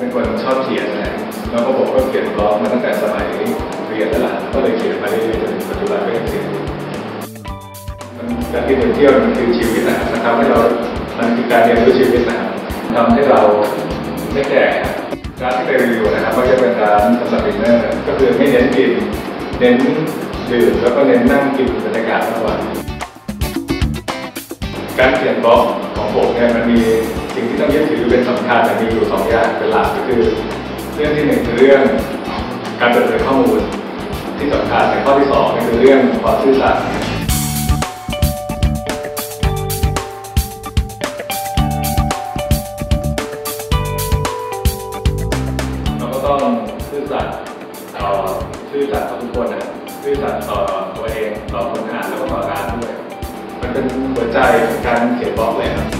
เป็นคนชอบเขียนนะแล้วก็ผมก็เขียนบล็อกมาตั้งแต่สมัยเรียนแล้วล่ะก็เลยเขียนมาเรื่อยๆจนปัจจุบันก็ยังเขียนมันการที่เที่ยวมันคือชีวิตนะครับให้เรามันคือการเรียนรู้ชีวิตนะทำให้เราไม่แก่การที่ไปรีวิวนะครับก็จะเป็นการสำหรับดินเนอร์ก็คือไม่เน้นกินเน้นดื่มแล้วก็เน้นนั่งกินบรรยากาศทั้งวันการเขียนบล็อกของผมเนี่ย ถือเป็นสำคัญแต่มีอยู่สองอย่างเป็นหลักก็คือ เรื่องที่หนึ่งคือเรื่องการเปิดเผยข้อมูล ที่สำคัญแต่ข้อที่สองคือเรื่องความซื่อสัตย์เราก็ต้องซื่อสัตย์ต่อซื่อสัตย์ต่อทุกคนนะซื่อสัตย์ต่อตัวเองต่อคนอ่านแล้วก็ต่อร้านด้วยมันเป็นหัวใจของการเขียนบล็อกเลยครับ